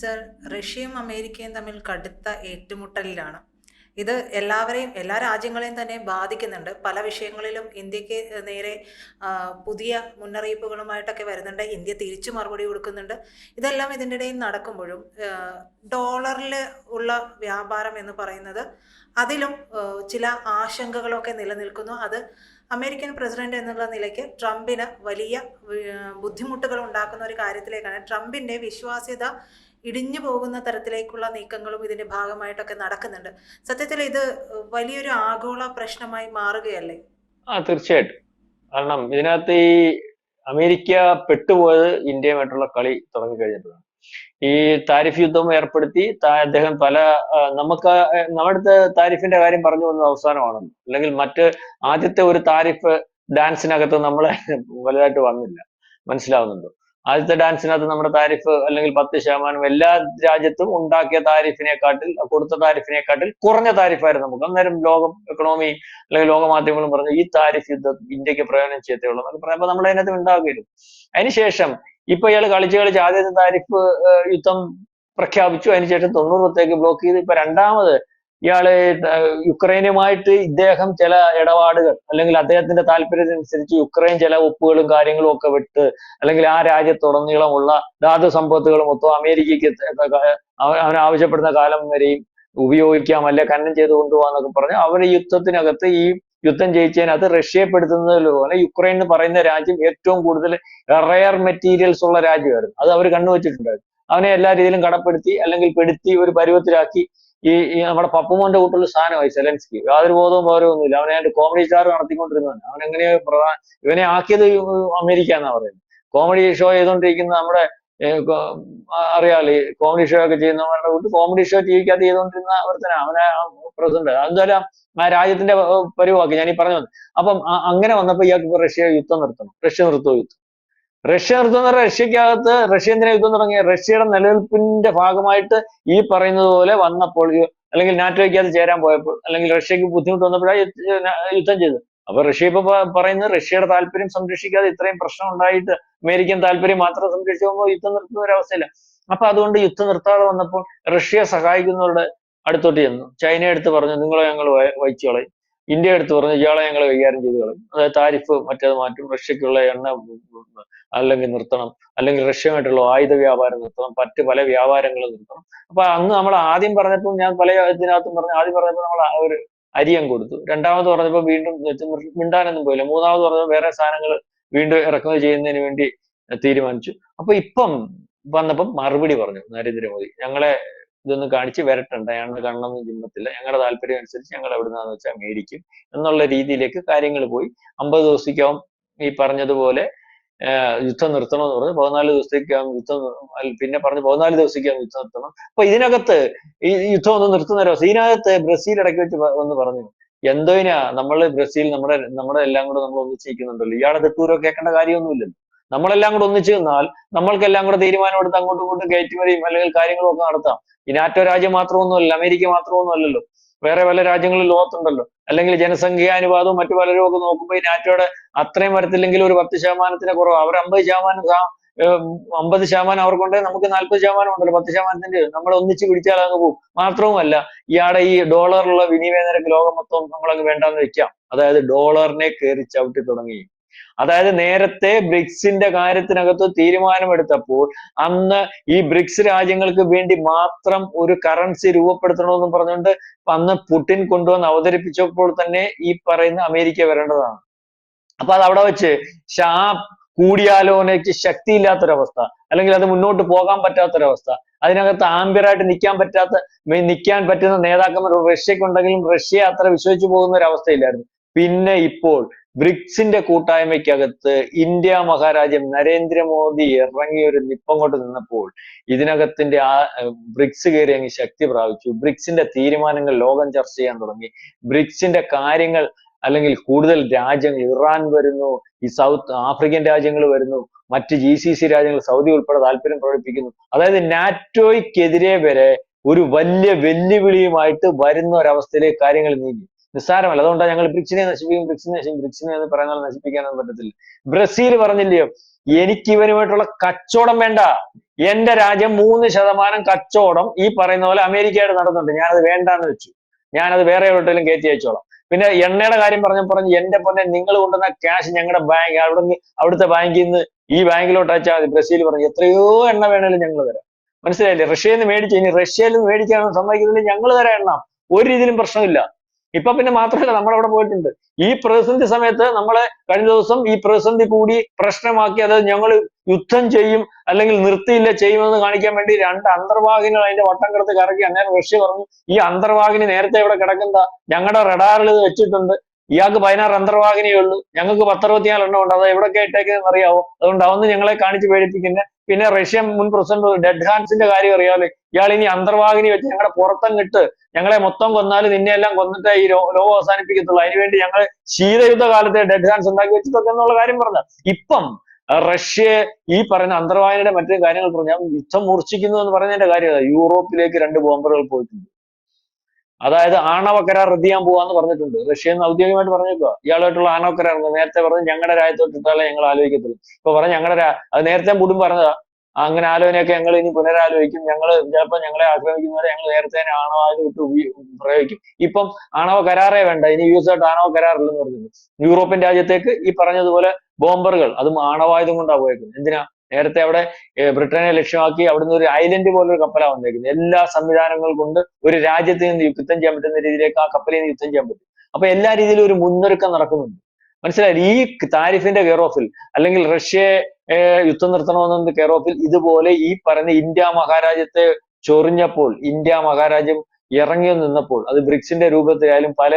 Sir റഷ്യയും അമേരിക്കയും തമ്മിൽ കടുത്ത ഏറ്റുമുട്ടലിലാണ്. ഇത് എല്ലാവരെയും എല്ലാ രാജ്യങ്ങളെയും തന്നെ ബാധിക്കുന്നുണ്ട്. പല വിഷയങ്ങളിലും ഇന്ത്യയ്ക്ക് നേരെ പുതിയ മുന്നറിയിപ്പുകളുമായിട്ടൊക്കെ വരുന്നുണ്ട്. ഇന്ത്യ തിരിച്ചു മറുപടി കൊടുക്കുന്നുണ്ട്. ഇതെല്ലാം ഇതിന്റെ ഇടയിൽ നടക്കുമ്പോഴും ഡോളറിൽ ഉള്ള വ്യാപാരം എന്ന് പറയുന്നത് അതിലും ചില ആശങ്കകളൊക്കെ നിലനിൽക്കുന്നു. അത് അമേരിക്കൻ പ്രസിഡന്റ് എന്നുള്ള നിലയ്ക്ക് ട്രംപിന് വലിയ ബുദ്ധിമുട്ടുകൾ ഉണ്ടാക്കുന്ന ഒരു കാര്യത്തിലേക്കാണ്. ട്രംപിന്റെ വിശ്വാസ്യത ഇടിഞ്ഞു പോകുന്ന തരത്തിലേക്കുള്ള നീക്കങ്ങളും ഇതിന്റെ ഭാഗമായിട്ടൊക്കെ നടക്കുന്നുണ്ട്. സത്യത്തിൽ ഇത് വലിയൊരു ആഗോള പ്രശ്നമായി മാറുകയല്ലേ? ആ തീർച്ചയായിട്ടും. കാരണം ഇതിനകത്ത് ഈ അമേരിക്ക പെട്ടുപോയത് ഇന്ത്യയുമായിട്ടുള്ള കളി തുടങ്ങി തുടങ്ങിക്കഴിഞ്ഞിട്ടാണ് ഈ താരിഫ് യുദ്ധം ഏർപ്പെടുത്തി അദ്ദേഹം പല നമുക്ക് നമ്മുടെ താരിഫിന്റെ കാര്യം പറഞ്ഞു വന്നത് അവസാനമാണ് അല്ലെങ്കിൽ മറ്റ് ആദ്യത്തെ ഒരു താരിഫ് ഡാൻസിനകത്ത് നമ്മളെ വലുതായിട്ട് വന്നില്ല. മനസ്സിലാവുന്നുണ്ടോ? ആദ്യത്തെ ഡാൻസിനകത്ത് നമ്മുടെ താരിഫ് അല്ലെങ്കിൽ പത്ത് ശതമാനം എല്ലാ രാജ്യത്തും ഉണ്ടാക്കിയ താരിഫിനെക്കാട്ടിൽ കൊടുത്ത താരിഫിനെക്കാട്ടിൽ കുറഞ്ഞ താരിഫായിരുന്നു നമുക്ക്. അന്നേരം ലോകം എക്കണോമി അല്ലെങ്കിൽ ലോക മാധ്യമങ്ങളും പറഞ്ഞു ഈ താരിഫ് യുദ്ധം ഇന്ത്യയ്ക്ക് പ്രയോജനം ചെയ്യത്തേ ഉള്ളൂ എന്നൊക്കെ പറയുമ്പോൾ നമ്മൾ അതിനകത്ത് ഉണ്ടാകുകയും അതിനുശേഷം ഇപ്പൊ ഇയാൾ കളിച്ച് കളിച്ച് ആദ്യത്തെ താരിഫ് യുദ്ധം പ്രഖ്യാപിച്ചു. അതിനുശേഷം തൊണ്ണൂറത്തേക്ക് ബ്ലോക്ക് ചെയ്ത് ഇപ്പൊ രണ്ടാമത് ഇയാൾ യുക്രൈനുമായിട്ട് ഇദ്ദേഹം ചില ഇടപാടുകൾ അല്ലെങ്കിൽ അദ്ദേഹത്തിന്റെ താല്പര്യത്തിനനുസരിച്ച് യുക്രൈൻ ചില ഒപ്പുകളും കാര്യങ്ങളും ഒക്കെ വിട്ട് അല്ലെങ്കിൽ ആ രാജ്യത്തുടനീളമുള്ള ധാതു സമ്പത്തുകൾ മൊത്തം അമേരിക്കയ്ക്ക് അവൻ ആവശ്യപ്പെടുന്ന കാലം വരെയും ഉപയോഗിക്കാം അല്ലെ ഖനനം ചെയ്ത് കൊണ്ടുപോകാന്നൊക്കെ പറഞ്ഞ് അവർ യുദ്ധത്തിനകത്ത് ഈ യുദ്ധം ജയിച്ചതിനകത്ത് റഷ്യയെ പെടുത്തുന്നതുപോലെ യുക്രൈൻ എന്ന് പറയുന്ന രാജ്യം ഏറ്റവും കൂടുതൽ റയർ മെറ്റീരിയൽസ് ഉള്ള രാജ്യമായിരുന്നു. അത് അവർ കണ്ണുവച്ചിട്ടുണ്ടായിരുന്നു. അവനെ എല്ലാ രീതിയിലും കടപ്പെടുത്തി അല്ലെങ്കിൽ പെടുത്തി ഒരു പരുവത്തിലാക്കി ഈ നമ്മുടെ പപ്പുമോന്റെ കൂട്ടുള്ള സാധനമായി സെലൻസ്കി. യാതൊരു ബോധവും പൗരവൊന്നുമില്ല അവനെ അതിന്റെ കോമഡി സ്റ്റാർ നടത്തിക്കൊണ്ടിരുന്നവൻ അവൻ എങ്ങനെയോ പ്രധാന ഇവനെ ആക്കിയത് അമേരിക്ക എന്നാ പറയുന്നത്. കോമഡി ഷോ ചെയ്തുകൊണ്ടിരിക്കുന്ന നമ്മുടെ അറിയാലേ കോമഡി ഷോ ഒക്കെ ചെയ്യുന്നവരുടെ കൂട്ട് കോമഡി ഷോ ടി വിക്കകത്ത് ചെയ്തുകൊണ്ടിരുന്ന ഒരുത്തനാ. അവനെ പ്രസിഡന്റ്. എന്തായാലും ആ രാജ്യത്തിന്റെ പരിവാക്കി. ഞാൻ ഈ പറഞ്ഞു. അപ്പം അങ്ങനെ വന്നപ്പോ ഇയാൾക്ക് റഷ്യ യുദ്ധം നിർത്തണം. റഷ്യ നിർത്തുമോ യുദ്ധം. റഷ്യ നിർത്തുന്ന റഷ്യക്കകത്ത് റഷ്യ എന്തിനാ യുദ്ധം തുടങ്ങിയ റഷ്യയുടെ നിലനിൽപ്പിന്റെ ഭാഗമായിട്ട് ഈ പറയുന്നത് പോലെ വന്നപ്പോൾ അല്ലെങ്കിൽ അല്ലെങ്കിൽ നാറ്റോയ്ക്കകത്ത് ചേരാൻ പോയപ്പോൾ അല്ലെങ്കിൽ റഷ്യക്ക് ബുദ്ധിമുട്ട് വന്നപ്പോഴാണ് യുദ്ധം ചെയ്തത്. അപ്പൊ റഷ്യ ഇപ്പൊ പറയുന്നത് റഷ്യയുടെ താല്പര്യം സംരക്ഷിക്കാതെ ഇത്രയും പ്രശ്നം ഉണ്ടായിട്ട് അമേരിക്കൻ താല്പര്യം മാത്രം സംരക്ഷിക്കുമ്പോൾ യുദ്ധം നിർത്തുന്ന ഒരവസ്ഥയില്ല അപ്പൊ അതുകൊണ്ട് യുദ്ധം നിർത്താതെ വന്നപ്പോൾ റഷ്യ സഹായിക്കുന്നവരുടെ അടുത്തോട്ട് ചെന്നു. ചൈന എടുത്ത് പറഞ്ഞു നിങ്ങളെ ഞങ്ങൾ വഹിച്ചു കളയും ഇന്ത്യ എടുത്തു പറഞ്ഞു ഇയാളെ ഞങ്ങൾ കൈകാര്യം ചെയ്ത് കളയും. അതായത് താരിഫ് മറ്റേത് മാറ്റും റഷ്യക്കുള്ള എണ്ണ അല്ലെങ്കിൽ നിർത്തണം അല്ലെങ്കിൽ റഷ്യയുമായിട്ടുള്ള ആയുധ വ്യാപാരം നിർത്തണം മറ്റ് പല വ്യാപാരങ്ങളും നിർത്തണം. അപ്പൊ അന്ന് നമ്മൾ ആദ്യം പറഞ്ഞപ്പോൾ ഞാൻ പല ഇതിനകത്തും പറഞ്ഞു ആദ്യം പറഞ്ഞപ്പോൾ നമ്മൾ ഒരു അരിയം കൊടുത്തു. രണ്ടാമത് പറഞ്ഞപ്പോൾ വീണ്ടും മിണ്ടാനൊന്നും പോയില്ല. മൂന്നാമത് പറഞ്ഞപ്പോൾ വേറെ സാധനങ്ങൾ വീണ്ടും ഇറക്കുമതി ചെയ്യുന്നതിന് വേണ്ടി തീരുമാനിച്ചു. അപ്പൊ ഇപ്പം വന്നപ്പം മറുപടി പറഞ്ഞു നരേന്ദ്രമോദി ഞങ്ങളെ ഇതൊന്ന് കാണിച്ച് വരട്ടണ്ട. ഞങ്ങളുടെ കണ്ണൊന്നും ചിമ്മത്തില്ല. ഞങ്ങളുടെ താല്പര്യം അനുസരിച്ച് ഞങ്ങൾ എവിടുന്നാന്ന് വെച്ചാൽ മേടിക്കും. എന്നുള്ള രീതിയിലേക്ക് കാര്യങ്ങൾ പോയി. അമ്പത് ദിവസത്തേക്കാവും ഈ പറഞ്ഞതുപോലെ യുദ്ധം നിർത്തണമെന്ന് പറഞ്ഞു. പതിനാല് ദിവസത്തേക്കാവും യുദ്ധം പിന്നെ പറഞ്ഞു പതിനാല് ദിവസത്തേക്കാവും യുദ്ധം നിർത്തണം. അപ്പൊ ഇതിനകത്ത് ഈ യുദ്ധം ഒന്ന് നിർത്തുന്ന ഒരു ഇതിനകത്ത് ബ്രസീൽ ഇടയ്ക്ക് വെച്ച് ഒന്ന് പറഞ്ഞു. എന്തോയിനാ നമ്മൾ ബ്രസീൽ നമ്മുടെ നമ്മുടെ എല്ലാം കൂടെ നമ്മൾ ഒന്നിച്ചിരിക്കുന്നുണ്ടല്ലോ. ഇയാളെ തെട്ടൂരോ കേൾക്കേണ്ട കാര്യമൊന്നുമില്ലല്ലോ. നമ്മളെല്ലാം കൂടെ ഒന്നിച്ചു നിന്നാൽ നമ്മൾക്കെല്ലാം കൂടെ തീരുമാനം എടുത്ത് അങ്ങോട്ടും ഇങ്ങോട്ടും കയറ്റുമതിയും അല്ലെങ്കിൽ കാര്യങ്ങളും ഒക്കെ നടത്താം. ഈ നാറ്റോ രാജ്യം മാത്രമൊന്നുമല്ല അമേരിക്ക മാത്രമൊന്നുമല്ലല്ലോ. വേറെ പല രാജ്യങ്ങളും ലോകത്തുണ്ടല്ലോ. അല്ലെങ്കിൽ ജനസംഖ്യാനുപാതവും മറ്റു പലരും ഒക്കെ നോക്കുമ്പോൾ ഈ നാറ്റോയുടെ അത്രയും വരത്തില്ലെങ്കിൽ ഒരു പത്ത് ശതമാനത്തിന് കുറവ്. അവർ അമ്പത് ശതമാനം അമ്പത് ശതമാനം അവർക്കുണ്ടെങ്കിൽ നമുക്ക് നാൽപ്പത് ശതമാനം ഉണ്ടല്ലോ പത്ത് ശതമാനത്തിന്റെ നമ്മൾ ഒന്നിച്ച് പിടിച്ചാൽ അങ്ങ് പോകും. മാത്രവുമല്ല ഇയാടെ ഈ ഡോളറിലുള്ള വിനിമയ നിരക്ക് ലോകം മൊത്തം നമ്മളങ്ങ് വേണ്ടാന്ന് വെക്കാം. അതായത് ഡോളറിനെ കയറി ചവിട്ടി തുടങ്ങി അതായത് നേരത്തെ ബ്രിക്സിന്റെ കാര്യത്തിനകത്ത് തീരുമാനമെടുത്തപ്പോൾ അന്ന് ഈ ബ്രിക്സ് രാജ്യങ്ങൾക്ക് വേണ്ടി മാത്രം ഒരു കറൻസി രൂപപ്പെടുത്തണമെന്ന് പറഞ്ഞുകൊണ്ട് അന്ന് പുടിൻ കൊണ്ടുവന്ന് അവതരിപ്പിച്ചപ്പോൾ തന്നെ ഈ പറയുന്ന അമേരിക്ക വരേണ്ടതാണ്. അപ്പൊ അത് അവിടെ വെച്ച് ഷാ കൂടിയാലോചനയ്ക്ക് ശക്തിയില്ലാത്തൊരവസ്ഥ അല്ലെങ്കിൽ അത് മുന്നോട്ട് പോകാൻ പറ്റാത്തൊരവസ്ഥ അതിനകത്ത് ആംബിയറായിട്ട് നിൽക്കാൻ പറ്റാത്ത നിൽക്കാൻ പറ്റുന്ന നേതാക്കന്മാർ റഷ്യക്കുണ്ടെങ്കിലും റഷ്യ അത്ര വിശ്വസിച്ചു പോകുന്ന ഒരു അവസ്ഥയില്ലായിരുന്നു പിന്നെ ഇപ്പോൾ ബ്രിക്സിന്റെ കൂട്ടായ്മയ്ക്കകത്ത് ഇന്ത്യ മഹാരാജ്യം നരേന്ദ്രമോദി ഇറങ്ങി ഒരു നിപ്പങ്ങോട്ട് നിന്നപ്പോൾ ഇതിനകത്തിന്റെ ആ ബ്രിക്സ് കയറി അങ്ങ് ശക്തി പ്രാപിച്ചു. ബ്രിക്സിന്റെ തീരുമാനങ്ങൾ ലോകം ചർച്ച ചെയ്യാൻ തുടങ്ങി. ബ്രിക്സിന്റെ കാര്യങ്ങൾ അല്ലെങ്കിൽ കൂടുതൽ രാജ്യങ്ങൾ ഇറാൻ വരുന്നു ഈ സൗത്ത് ആഫ്രിക്കൻ രാജ്യങ്ങൾ വരുന്നു മറ്റ് ജി സി സി രാജ്യങ്ങൾ സൗദി ഉൾപ്പെടെ താല്പര്യം പ്രകടിപ്പിക്കുന്നു. അതായത് നാറ്റോയ്ക്കെതിരെ വരെ ഒരു വലിയ വെല്ലുവിളിയുമായിട്ട് വരുന്ന ഒരവസ്ഥയിലേക്ക് കാര്യങ്ങൾ നീങ്ങി. നിസ്സാരമല്ല. അതുകൊണ്ടാണ് ഞങ്ങൾ ബ്രിക്സിനെ നശിപ്പിക്കും ബ്രിക്സിനെ നശിപ്പിക്കും ബ്രിക്സിനെ എന്ന് പറയുന്ന പോലെ നശിപ്പിക്കാനൊന്നും പറ്റത്തില്ല. ബ്രസീൽ പറഞ്ഞില്ലയോ? എനിക്ക് ഇവനുമായിട്ടുള്ള കച്ചവടം വേണ്ട. എന്റെ രാജ്യം മൂന്ന് ശതമാനം കച്ചവടം ഈ പറയുന്ന പോലെ അമേരിക്കയായിട്ട് നടന്നുണ്ട് ഞാനത് വേണ്ടാന്ന് വെച്ചു. ഞാനത് വേറെ എവിടെയെങ്കിലും കയറ്റി അയച്ചോളാം. പിന്നെ എണ്ണയുടെ കാര്യം പറഞ്ഞ പറഞ്ഞ് എന്റെ പൊന്നെ നിങ്ങൾ കൊണ്ടുവന്ന ക്യാഷ് ഞങ്ങളുടെ ബാങ്ക് അവിടെ അവിടുത്തെ ബാങ്കിൽ നിന്ന് ഈ ബാങ്കിലോട്ട് അയച്ചാൽ മതി. ബ്രസീൽ പറഞ്ഞു എത്രയോ എണ്ണ വേണേലും ഞങ്ങൾ തരാം. മനസ്സിലായില്ലേ? റഷ്യയിൽ നിന്ന് മേടിച്ചു ഇനി റഷ്യയിൽ നിന്ന് മേടിക്കാൻ സമ്മതിക്കുന്നില്ല. ഞങ്ങൾ തരാം എണ്ണ. ഒരു രീതിയിലും പ്രശ്നമില്ല. ഇപ്പൊ പിന്നെ മാത്രമല്ല നമ്മൾ അവിടെ പോയിട്ടുണ്ട്. ഈ പ്രതിസന്ധി സമയത്ത് നമ്മളെ കഴിഞ്ഞ ദിവസം ഈ പ്രതിസന്ധി കൂടി പ്രശ്നമാക്കി അതായത് ഞങ്ങൾ യുദ്ധം ചെയ്യും അല്ലെങ്കിൽ നിർത്തിയില്ല ചെയ്യുമെന്ന് കാണിക്കാൻ വേണ്ടി രണ്ട് അന്തർവാഹിനികൾ അതിന്റെ വട്ടം കിടത്ത് കറക്കി അങ്ങനെ റഷ്യ പറഞ്ഞു ഈ അന്തർവാഹിനി നേരത്തെ ഇവിടെ കിടക്കുന്ന ഞങ്ങളുടെ റഡാറിൽ ഇത് വെച്ചിട്ടുണ്ട്. ഇയാൾക്ക് പതിനാറ് അന്തർവാഹിനിയേ ഉള്ളൂ. ഞങ്ങൾക്ക് പത്തറുപത്തിനാല് എണ്ണം ഉണ്ട്. അത് എവിടെ ഇട്ടേക്കെന്ന് അറിയാവോ? അതുകൊണ്ട് അതൊന്ന് ഞങ്ങളെ കാണിച്ച് പേടിപ്പിക്കുന്നത് പിന്നെ റഷ്യൻ മുൻ പ്രസിഡന്റ് ഡെഡ് ഹാൻസിന്റെ കാര്യം അറിയാമല്ലോ ഇയാൾ ഇനി അന്തർവാഹിനി വെച്ച് ഞങ്ങളുടെ കിട്ട് ഞങ്ങളെ മൊത്തം കൊന്നാലും നിന്നെ എല്ലാം കൊന്നിട്ട് ഈ ലോകം അവസാനിപ്പിക്കത്തുള്ളൂ. അതിനുവേണ്ടി ഞങ്ങൾ ശീതയുദ്ധ കാലത്തെ ഡെഡ് ഹാൻസ് ഉണ്ടാക്കി വെച്ചിട്ടൊക്കെ എന്നുള്ള കാര്യം പറഞ്ഞ ഇപ്പം റഷ്യ ഈ പറയുന്ന അന്തർവാഹിനിയുടെ മറ്റു കാര്യങ്ങൾ പറഞ്ഞു യുദ്ധം മൂർച്ഛിക്കുന്നു എന്ന് പറഞ്ഞതിന്റെ കാര്യം. യൂറോപ്പിലേക്ക് രണ്ട് ബോംബറുകൾ പോയിട്ടുണ്ട്. അതായത് ആണവ കരാർ റദ്ദ് ചെയ്യാൻ പോവാന്ന് പറഞ്ഞിട്ടുണ്ട്. റഷ്യ ഔദ്യോഗികമായിട്ട് പറഞ്ഞേക്കുക ഇയാളായിട്ടുള്ള ആണവ കരാർ നേരത്തെ പറഞ്ഞു ഞങ്ങളുടെ രാജ്യത്തോട്ട് ഇട്ടാലേ ഞങ്ങൾ ആലോചിക്കത്തുള്ളൂ. ഇപ്പൊ പറഞ്ഞു ഞങ്ങളുടെ അത് നേരത്തെ മുടും പറഞ്ഞതാ. അങ്ങനെ ആലോചനയൊക്കെ ഞങ്ങൾ ഇനി പുനരാലോചിക്കും. ഞങ്ങൾ ചിലപ്പോൾ ഞങ്ങളെ ആക്രമിക്കുന്നവരെ ഞങ്ങൾ നേരത്തെ തന്നെ ആണവായുധം ഉപയോ- പ്രയോഗിക്കും. ഇപ്പം ആണവ കരാറേ വേണ്ട. ഇനി യു എസ് ആയിട്ട് ആണവ കരാറില്ലെന്ന് പറഞ്ഞിട്ടുണ്ട്. യൂറോപ്യൻ രാജ്യത്തേക്ക് ഈ പറഞ്ഞതുപോലെ ബോംബറുകൾ അതും ആണവായുധം കൊണ്ടാണ് പോയേക്കുന്നത് എന്തിനാ? നേരത്തെ അവിടെ ബ്രിട്ടനെ ലക്ഷ്യമാക്കി അവിടുന്ന് ഒരു ഐലൻഡ് പോലൊരു കപ്പലാണ് വന്നേക്കുന്നത്. എല്ലാ സംവിധാനങ്ങൾ കൊണ്ട് ഒരു രാജ്യത്ത് നിന്ന് യുദ്ധം ചെയ്യാൻ പറ്റുന്ന രീതിയിലേക്ക് ആ കപ്പലിൽ നിന്ന് യുദ്ധം ചെയ്യാൻ പറ്റും. അപ്പൊ എല്ലാ രീതിയിലും ഒരു മുന്നൊരുക്കം നടക്കുന്നുണ്ട്. മനസ്സിലായി ഈ താരിഫിന്റെ കെയർ ഓഫിൽ അല്ലെങ്കിൽ റഷ്യയെ യുദ്ധം നിർത്തണമെന്ന കെയർ ഓഫിൽ ഇതുപോലെ ഈ പറഞ്ഞ ഇന്ത്യ മഹാരാജ്യത്തെ ചൊറിഞ്ഞപ്പോൾ ഇന്ത്യ മഹാരാജ്യം ഇറങ്ങി നിന്നപ്പോൾ അത് ബ്രിക്സിന്റെ രൂപത്തിലായാലും പല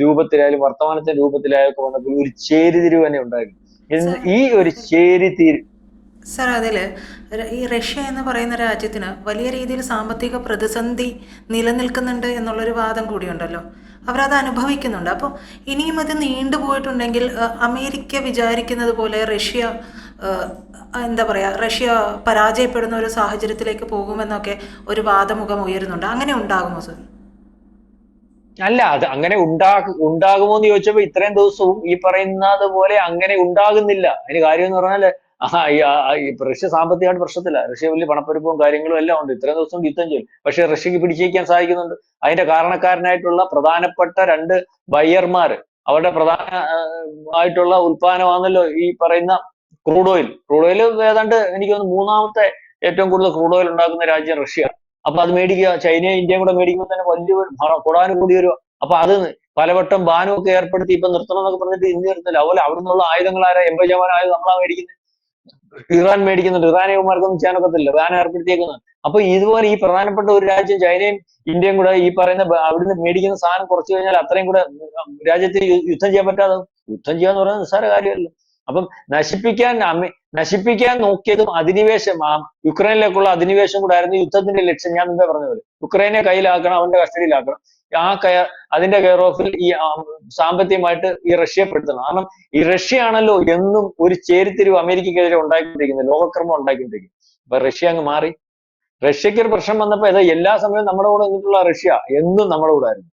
രൂപത്തിലായാലും വർത്തമാനത്തിന്റെ രൂപത്തിലായാലും ഒക്കെ വന്നപ്പോൾ ഒരു ചേരിതിരിവ് തന്നെ ഉണ്ടായിരുന്നു. ഈ ഒരു ചേരിതിരി സർ അതിൽ ഈ റഷ്യ എന്ന് പറയുന്ന രാജ്യത്തിന് വലിയ രീതിയിൽ സാമ്പത്തിക പ്രതിസന്ധി നിലനിൽക്കുന്നുണ്ട് എന്നുള്ളൊരു വാദം കൂടിയുണ്ടല്ലോ. അവരത് അനുഭവിക്കുന്നുണ്ട്. അപ്പോൾ ഇനിയും അത് നീണ്ടുപോയിട്ടുണ്ടെങ്കിൽ അമേരിക്ക വിചാരിക്കുന്നത് പോലെ റഷ്യ എന്താ പറയുക റഷ്യ പരാജയപ്പെടുന്ന ഒരു സാഹചര്യത്തിലേക്ക് പോകുമെന്നൊക്കെ ഒരു വാദമുഖം ഉയരുന്നുണ്ട്. അങ്ങനെ ഉണ്ടാകുമോ സർ? അല്ല അത് അങ്ങനെ ഉണ്ടാ ഉണ്ടാകുമോ എന്ന് ചോദിച്ചപ്പോൾ ഇത്രയും ദിവസവും ഈ പറയുന്നത് പോലെ അങ്ങനെ ഉണ്ടാകുന്നില്ല. അതിന് കാര്യം എന്ന് പറഞ്ഞാൽ ആ, ഈ, റഷ്യ സാമ്പത്തികമായിട്ട് പ്രശ്നത്തില്ല റഷ്യ വലിയ പണപ്പെരുപ്പവും കാര്യങ്ങളും എല്ലാം ഉണ്ട്. ഇത്രയും ദിവസം യുദ്ധം ചെയ്യും. പക്ഷെ റഷ്യക്ക് പിടിച്ചേക്കാൻ സാധിക്കുന്നുണ്ട്. അതിന്റെ കാരണക്കാരനായിട്ടുള്ള പ്രധാനപ്പെട്ട രണ്ട് ബയ്യർമാർ അവരുടെ പ്രധാന ആയിട്ടുള്ള ഉൽപ്പാദനമാണല്ലോ ഈ പറയുന്ന ക്രൂഡ് ഓയിൽ. ക്രൂഡ് ഓയിൽ ഏതാണ്ട് എനിക്ക് തോന്നുന്നു മൂന്നാമത്തെ ഏറ്റവും കൂടുതൽ ക്രൂഡ് ഓയിൽ ഉണ്ടാക്കുന്ന രാജ്യം റഷ്യ. അപ്പൊ അത് മേടിക്കുക ചൈനയും ഇന്ത്യയും കൂടെ മേടിക്കുമ്പോൾ തന്നെ വലിയൊരു കൊടാനുകൂടി വരും അപ്പൊ അത് പലവട്ടം ബാനും ഒക്കെ ഏർപ്പെടുത്തി ഇപ്പൊ നിർത്തണം എന്നൊക്കെ പറഞ്ഞിട്ട് ഇന്ത്യ നിർത്തില്ല അതുപോലെ അവിടെ നിന്നുള്ള ആയുധങ്ങൾ ആരാ എൺപത് ശതമാനം ആയുധം നമ്മളാ മേടിക്കുന്നത് ഇറാൻ മേടിക്കുന്നുണ്ട്. ഇറാനിയന്മാർക്കൊന്നും ചെയ്യാനൊക്കത്തില്ല ഇറാൻ ഏർപ്പെടുത്തിയേക്കുന്നത് അപ്പൊ ഇതുപോലെ ഈ പ്രധാനപ്പെട്ട ഒരു രാജ്യം ചൈനയും ഇന്ത്യയും കൂടെ ഈ പറയുന്ന അവിടുന്ന് മേടിക്കുന്ന സാധനം കുറച്ചു കഴിഞ്ഞാൽ അത്രയും കൂടെ രാജ്യത്ത് യുദ്ധം ചെയ്യാൻ പറ്റാതെ യുദ്ധം ചെയ്യാന്ന് പറയുന്നത് നിസ്സാര കാര്യമല്ല. അപ്പം നശിപ്പിക്കാൻ നശിപ്പിക്കാൻ നോക്കിയതും അധിനിവേശം. യുക്രൈനിലേക്കുള്ള അധിനിവേശം കൂടെ ആയിരുന്നു യുദ്ധത്തിന്റെ ലക്ഷ്യം. ഞാൻ മുമ്പേ പറഞ്ഞ പോലെ യുക്രൈനെ കയ്യിലാക്കണം അവന്റെ കസ്റ്റഡിയിലാക്കണം. ആ കയർ അതിന്റെ കെയർ ഓഫിൽ ഈ സാമ്പത്തികമായിട്ട് ഈ റഷ്യയെ പെടുത്തണം. കാരണം ഈ റഷ്യ ആണല്ലോ എന്നും ഒരു ചേരിത്തിരിവ് അമേരിക്കക്കെതിരെ ഉണ്ടാക്കിക്കൊണ്ടിരിക്കുന്നത് ലോകക്രമം ഉണ്ടാക്കിക്കൊണ്ടിരിക്കുന്നത് അപ്പൊ റഷ്യ അങ്ങ് മാറി. റഷ്യക്ക് ഒരു പ്രശ്നം വന്നപ്പോ ഏതാ എല്ലാ സമയവും നമ്മുടെ കൂടെ നിന്നിട്ടുള്ള റഷ്യ എന്നും നമ്മുടെ കൂടെ ആയിരുന്നു.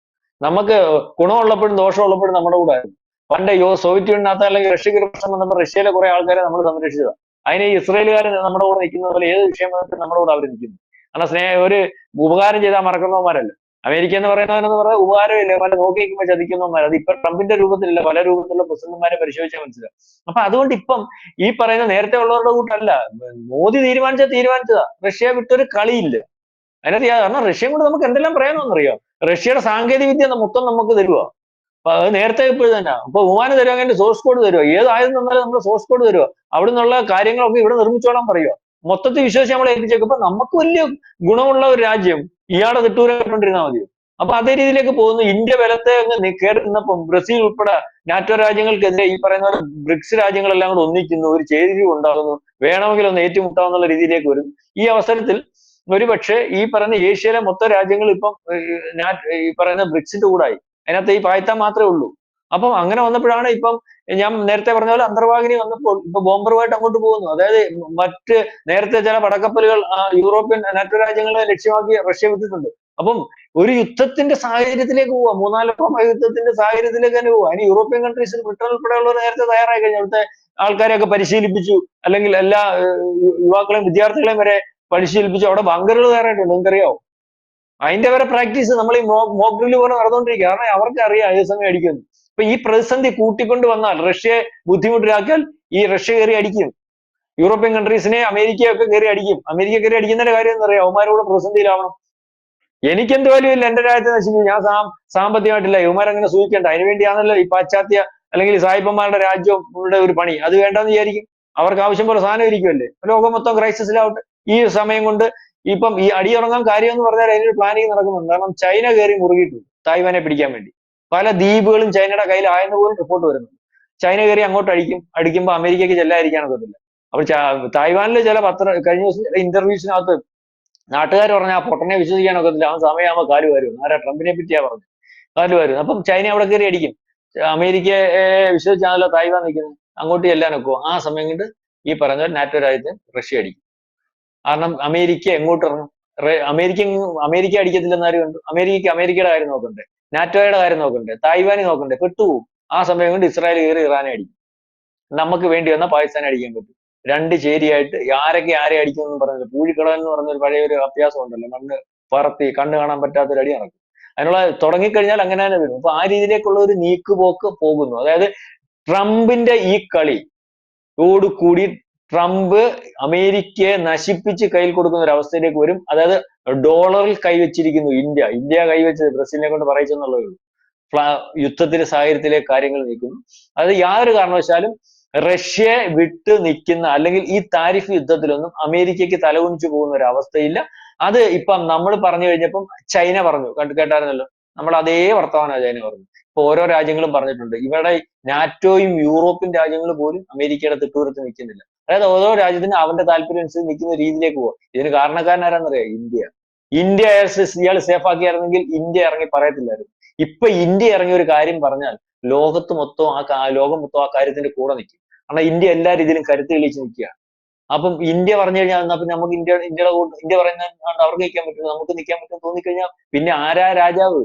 നമുക്ക് ഗുണമുള്ളപ്പോഴും ദോഷമുള്ളപ്പോഴും നമ്മുടെ കൂടെ ആയിരുന്നു. പണ്ട് യോ സോവിയറ്റ് യൂണിയനകത്ത് അല്ലെങ്കിൽ റഷ്യക്ക് ഒരു പ്രശ്നം വന്നപ്പോൾ റഷ്യയിലെ കുറെ ആൾക്കാരെ നമ്മൾ സംരക്ഷിച്ചതാണ് അതിന് ഇസ്രയേലുകാർ നമ്മുടെ കൂടെ നിൽക്കുന്ന പോലെ ഏത് വിഷയം വന്നിട്ട് നമ്മുടെ കൂടെ അവർ നിൽക്കുന്നു. കാരണം സ്നേഹ ഒരു ഉപകാരം ചെയ്താൽ മറക്കുന്നവന്മാരല്ല. അമേരിക്ക എന്ന് പറയുന്നവരെന്ന് പറഞ്ഞാൽ ഉപകാരമില്ല പല നോക്കി നിൽക്കുമ്പോൾ ചതിക്കുന്നവന്മാർ അത് ഇപ്പൊ ട്രംപിന്റെ രൂപത്തിലല്ല പല രൂപത്തിലുള്ള പ്രസിഡന്റുമാരെ പരിശോധിച്ചാൽ മനസ്സിലാവും. അപ്പൊ അതുകൊണ്ട് ഇപ്പം ഈ പറയുന്ന നേരത്തെ ഉള്ളവരുടെ കൂട്ടല്ല. മോദി തീരുമാനിച്ച തീരുമാനിച്ചതാ. റഷ്യ വിട്ടൊരു കളിയില്ല. അതിനകത്ത് കാരണം റഷ്യയും കൂടെ നമുക്ക് എന്തെല്ലാം പറയാമെന്നറിയോ റഷ്യയുടെ സാങ്കേതിക വിദ്യ മൊത്തം നമുക്ക് തരുക അപ്പൊ അത് നേരത്തെ ഇപ്പോഴും തന്നെ. അപ്പൊ വിമാനം തരുവാണെങ്കിൽ സോഴ്സ് കോഡ് തരുമോ ഏത് ആയുധം തന്നാലും നമ്മൾ സോഴ്സ് കോഡ് തരുമോ അവിടെ നിന്നുള്ള കാര്യങ്ങളൊക്കെ ഇവിടെ നിർമ്മിച്ചോളാൻ പറയുക മൊത്തത്തിൽ വിശ്വസിച്ച് നമ്മളെ ഏൽപ്പിച്ചേക്കും. അപ്പൊ നമുക്ക് വലിയ ഗുണമുള്ള ഒരു രാജ്യം ഇയാളെ തിട്ടൂരായിക്കൊണ്ടിരുന്നാൽ മതിയോ? അപ്പൊ അതേ രീതിയിലേക്ക് പോകുന്നു. ഇന്ത്യ ബലത്തെ അങ്ങ് കയറി ബ്രസീൽ ഉൾപ്പെടെ നാറ്റോ രാജ്യങ്ങൾക്കെതിരെ ഈ പറയുന്ന ബ്രിക്സ് രാജ്യങ്ങളെല്ലാം കൂടെ ഒന്നിക്കുന്നു. ഒരു ചേരുവ ഉണ്ടാകുന്നു. വേണമെങ്കിൽ ഒന്ന് ഏറ്റുമുട്ടാവുന്ന രീതിയിലേക്ക് വരും ഈ അവസരത്തിൽ ഒരുപക്ഷെ ഈ പറയുന്ന ഏഷ്യയിലെ മൊത്തം രാജ്യങ്ങൾ ഇപ്പം ഈ പറയുന്ന ബ്രിക്സിന്റെ കൂടായി. അതിനകത്ത് ഈ പായത്താൻ മാത്രമേ ഉള്ളൂ. അപ്പം അങ്ങനെ വന്നപ്പോഴാണ് ഇപ്പം ഞാൻ നേരത്തെ പറഞ്ഞ പോലെ അന്തർവാഹിനി വന്നപ്പോൾ ഇപ്പൊ ബോംബറുമായിട്ട് അങ്ങോട്ട് പോകുന്നു. അതായത് മറ്റ് നേരത്തെ ചില പടക്കപ്പലുകൾ യൂറോപ്യൻ നാറ്റോ രാജ്യങ്ങളെ ലക്ഷ്യമാക്കി റഷ്യ വിട്ടിട്ടുണ്ട്. അപ്പം ഒരു യുദ്ധത്തിന്റെ സാഹചര്യത്തിലേക്ക് പോവാ. മൂന്നാലപ്പം യുദ്ധത്തിന്റെ സാഹചര്യത്തിലേക്ക് തന്നെ പോവാ. അതിന് യൂറോപ്യൻ കൺട്രീസിൽ ബ്രിട്ടൻ ഉൾപ്പെടെയുള്ളവർ നേരത്തെ തയ്യാറായി കഴിഞ്ഞു അവിടുത്തെ ആൾക്കാരെയൊക്കെ പരിശീലിപ്പിച്ചു. അല്ലെങ്കിൽ എല്ലാ യുവാക്കളെയും വിദ്യാർത്ഥികളെയും വരെ പരിശീലിപ്പിച്ചു. അവിടെ ബങ്കറുകൾ തയ്യാറായിട്ടുണ്ട്. നിങ്ങൾക്കറിയാവോ? അതിന്റെ വരെ പ്രാക്ടീസ് നമ്മൾ ഈ മോക്ക് ഡ്രില്ല് പോലെ നടന്നുകൊണ്ടിരിക്കുക കാരണം അവർക്ക് അറിയാം ഏത് സമയം അടിക്കുന്നു അപ്പൊ ഈ പ്രതിസന്ധി കൂട്ടിക്കൊണ്ട് വന്നാൽ റഷ്യയെ ബുദ്ധിമുട്ടിലാക്കിയാൽ ഈ റഷ്യ കയറി അടിക്കും. യൂറോപ്യൻ കൺട്രീസിനെ അമേരിക്കയൊക്കെ കയറി അടിക്കും. അമേരിക്ക കയറി അടിക്കുന്നതിന്റെ കാര്യം എന്താ പറയാ അവന്മാരോട് പ്രതിസന്ധിയിലാവണം. എനിക്ക് എന്ത് ഇല്ല? എന്റെ രാജ്യത്തെ നശിക്കും ഞാൻ സാ സാമ്പത്തികമായിട്ടില്ല. അങ്ങനെ സൂചിക്കേണ്ട. അതിനു വേണ്ടിയാണല്ലോ ഈ പാശ്ചാത്യ അല്ലെങ്കിൽ സായിപ്പന്മാരുടെ രാജ്യങ്ങളുടെ ഒരു പണി. അത് വേണ്ടെന്ന് വിചാരിക്കും. അവർക്ക് ആവശ്യം പോലെ സാധനം ഇരിക്കുമല്ലേ ലോകം മൊത്തം ക്രൈസിസിലാവട്ടെ. ഈ സമയം കൊണ്ട് ഇപ്പം ഈ അടിയുറങ്ങാൻ കാര്യം എന്ന് പറഞ്ഞാൽ അതിനൊരു പ്ലാനിങ് നടക്കുന്നുണ്ട്. കാരണം ചൈന കയറി മുറുകിയിട്ടുണ്ട്. തായ്വാനെ പിടിക്കാൻ വേണ്ടി. പല ദ്വീപുകളും ചൈനയുടെ കയ്യിലായെന്ന് പോലും റിപ്പോർട്ട് വരുന്നു. ചൈന കയറി അങ്ങോട്ട് അടിക്കും അടിക്കുമ്പോൾ അമേരിക്കയ്ക്ക് ചെല്ലാതിരിക്കാനൊക്കത്തില്ല അപ്പോൾ ചാ- തായ്വാനിലെ ചില പത്ര കഴിഞ്ഞ ദിവസം ചില ഇന്റർവ്യൂസിനകത്ത് നാട്ടുകാർ പറഞ്ഞ ആ പൊട്ടനെ വിശ്വസിക്കാൻ ഒക്കത്തില്ല. അവൻ സമയമാകുമ്പോൾ കാൽ വരും ആരാ ട്രംപിനെ പറ്റിയാ പറഞ്ഞു. കാൽ വരും അപ്പം ചൈന അവിടെ കയറി അടിക്കും. അമേരിക്കയെ വിശ്വസിച്ചാണല്ലോ തായ്വാൻ നിൽക്കുന്നത്. അങ്ങോട്ട് ചെല്ലാൻ ചെല്ലാനൊക്കെ. ആ സമയം കൊണ്ട് ഈ പറഞ്ഞ നാറ്റോ രാജ്യത്തെ റഷ്യ അടിക്കും. കാരണം അമേരിക്ക എങ്ങോട്ട് ഇറങ്ങും? അമേരിക്ക അമേരിക്ക അടിക്കത്തില്ലെന്ന് ആരും കണ്ടു? അമേരിക്കയ്ക്ക് അമേരിക്കയുടെ കാര്യം നോക്കണ്ടേ? നാറ്റോയുടെ കാര്യം നോക്കണ്ടേ തായ്വാനി നോക്കണ്ടേ പെട്ടുപോകും. ആ സമയം കൊണ്ട് ഇസ്രായേൽ കയറി ഇറാനെ അടിക്കും. നമുക്ക് വേണ്ടി വന്നാൽ പാകിസ്ഥാനെ അടിക്കാൻ പറ്റും. രണ്ട് ചേരിയായിട്ട് ആരൊക്കെ ആരെ അടിക്കും എന്ന് പറഞ്ഞില്ല പൂഴിക്കടൽ എന്ന് പറഞ്ഞ ഒരു പഴയ ഒരു അഭ്യാസം ഉണ്ടല്ലോ മണ്ണ് പറത്തി കണ്ണ് കാണാൻ പറ്റാത്ത ഒരു അടി നടക്കും. അതിനുള്ള തുടങ്ങിക്കഴിഞ്ഞാൽ അങ്ങനെ തന്നെ വരും. അപ്പൊ ആ രീതിയിലേക്കുള്ള ഒരു നീക്കുപോക്ക് പോകുന്നു. അതായത് ട്രംപിന്റെ ഈ കളി കൂടി ട്രംപ് അമേരിക്കയെ നശിപ്പിച്ച് കയ്യിൽ കൊടുക്കുന്ന ഒരു അവസ്ഥയിലേക്ക് വരും. അതായത് ഡോളറിൽ കൈവച്ചിരിക്കുന്നു ഇന്ത്യ. ഇന്ത്യ കൈവച്ചത് ബ്രസീലിനെ കൊണ്ട് പറയിച്ചെന്നുള്ളതേ ഉള്ളൂ. യുദ്ധത്തിലെ സാഹചര്യത്തിലേക്ക് കാര്യങ്ങൾ നീക്കുന്നു. അത് യാതൊരു കാരണവശാലും റഷ്യയെ വിട്ട് നിൽക്കുന്ന അല്ലെങ്കിൽ ഈ താരിഫ് യുദ്ധത്തിലൊന്നും അമേരിക്കയ്ക്ക് തലകുനിച്ചു പോകുന്ന ഒരു അവസ്ഥയില്ല. അത് ഇപ്പം നമ്മൾ പറഞ്ഞു കഴിഞ്ഞപ്പം ചൈന പറഞ്ഞു. കണ്ട് കേട്ടായിരുന്നല്ലോ. നമ്മൾ അതേ വർത്തമാനമാണ് ചൈന പറഞ്ഞു ഇപ്പൊ ഓരോ രാജ്യങ്ങളും പറഞ്ഞിട്ടുണ്ട്. ഇവിടെ നാറ്റോയും യൂറോപ്യൻ രാജ്യങ്ങൾ പോലും അമേരിക്കയുടെ തിട്ടൂരത്ത് നിൽക്കുന്നില്ല. അതായത് ഓരോ രാജ്യത്തിനും അവന്റെ താല്പര്യം അനുസരിച്ച് നിൽക്കുന്ന രീതിയിലേക്ക് പോകും. ഇതിന് കാരണക്കാരൻ ആരാന്നറിയാം ഇന്ത്യ ഇന്ത്യ ഇയാൾ സേഫ് ആക്കിയായിരുന്നെങ്കിൽ ഇന്ത്യ ഇറങ്ങി പറയത്തില്ലായിരുന്നു. ഇപ്പൊ ഇന്ത്യ ഇറങ്ങി ഒരു കാര്യം പറഞ്ഞാൽ ലോകത്ത് മൊത്തം ആ ലോകം മൊത്തം ആ കാര്യത്തിന്റെ കൂടെ നിൽക്കും. കാരണം ഇന്ത്യ എല്ലാ രീതിയിലും കരുത്ത് തെളിയിച്ച് നിൽക്കുകയാണ്. അപ്പം ഇന്ത്യ പറഞ്ഞു കഴിഞ്ഞാൽ എന്നാ നമുക്ക് ഇന്ത്യ ഇന്ത്യയുടെ ഇന്ത്യ പറയുന്ന കൊണ്ട് അവർക്ക് നിൽക്കാൻ പറ്റും. നമുക്ക് നിൽക്കാൻ പറ്റും തോന്നിക്കഴിഞ്ഞാൽ പിന്നെ ആരാ രാജാവ്?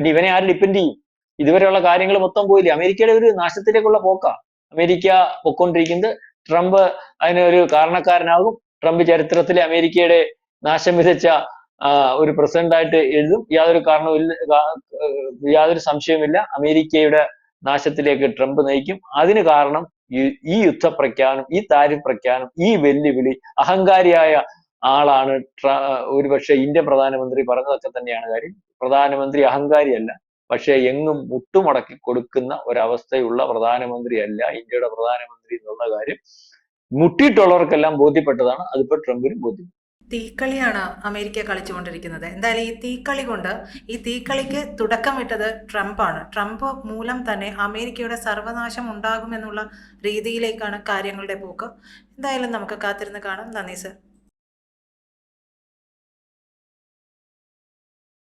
പിന്നെ ഇവനെ ആര് ഡിപ്പെൻഡ് ചെയ്യും? ഇതുവരെയുള്ള കാര്യങ്ങൾ മൊത്തം പോയില്ലേ? അമേരിക്കയുടെ ഒരു നാശത്തിലേക്കുള്ള പോക്കാ. അമേരിക്ക പൊക്കൊണ്ടിരിക്കുന്നത് ട്രംപ് അതിനൊരു കാരണക്കാരനാകും. ട്രംപ് ചരിത്രത്തിലെ അമേരിക്കയുടെ നാശം വിതച്ച ഒരു പ്രസിഡന്റായിട്ട് എഴുതും. യാതൊരു കാരണവും ഇല്ല കാ- ഏഹ് യാതൊരു സംശയവുമില്ല അമേരിക്കയുടെ നാശത്തിലേക്ക് ട്രംപ് നയിക്കും. അതിന് കാരണം ഈ യുദ്ധ പ്രഖ്യാപനം ഈ താരിഫ് പ്രഖ്യാപനം ഈ വെല്ലുവിളി അഹങ്കാരിയായ ആളാണ് ഒരുപക്ഷെ ഇന്ത്യൻ പ്രധാനമന്ത്രി പറഞ്ഞതൊക്കെ തന്നെയാണ് കാര്യം. പ്രധാനമന്ത്രി അഹങ്കാരിയല്ല. പക്ഷേ എങ്ങും മുട്ടുമടക്കി കൊടുക്കുന്ന ഒരവസ്ഥയുള്ള പ്രധാനമന്ത്രിയല്ല ഇന്ത്യയുടെ പ്രധാനമന്ത്രി എന്നുള്ള കാര്യം മുട്ടിയിട്ടുള്ളവർക്കെല്ലാം ബോധ്യപ്പെട്ടതാണ്. അതിപ്പോ ട്രംപിനും ബോധ്യപ്പെട്ടു. തീക്കളിയാണ് അമേരിക്ക കളിച്ചുകൊണ്ടിരിക്കുന്നത്. എന്തായാലും ഈ തീക്കളി കൊണ്ട് ഈ തീക്കളിക്ക് തുടക്കമിട്ടത് ട്രംപാണ്. ട്രംപ് മൂലം തന്നെ അമേരിക്കയുടെ സർവനാശം ഉണ്ടാകുമെന്നുള്ള രീതിയിലേക്കാണ് കാര്യങ്ങളുടെ പോക്ക്. എന്തായാലും നമുക്ക് കാത്തിരുന്ന് കാണാം. നന്ദി സർ.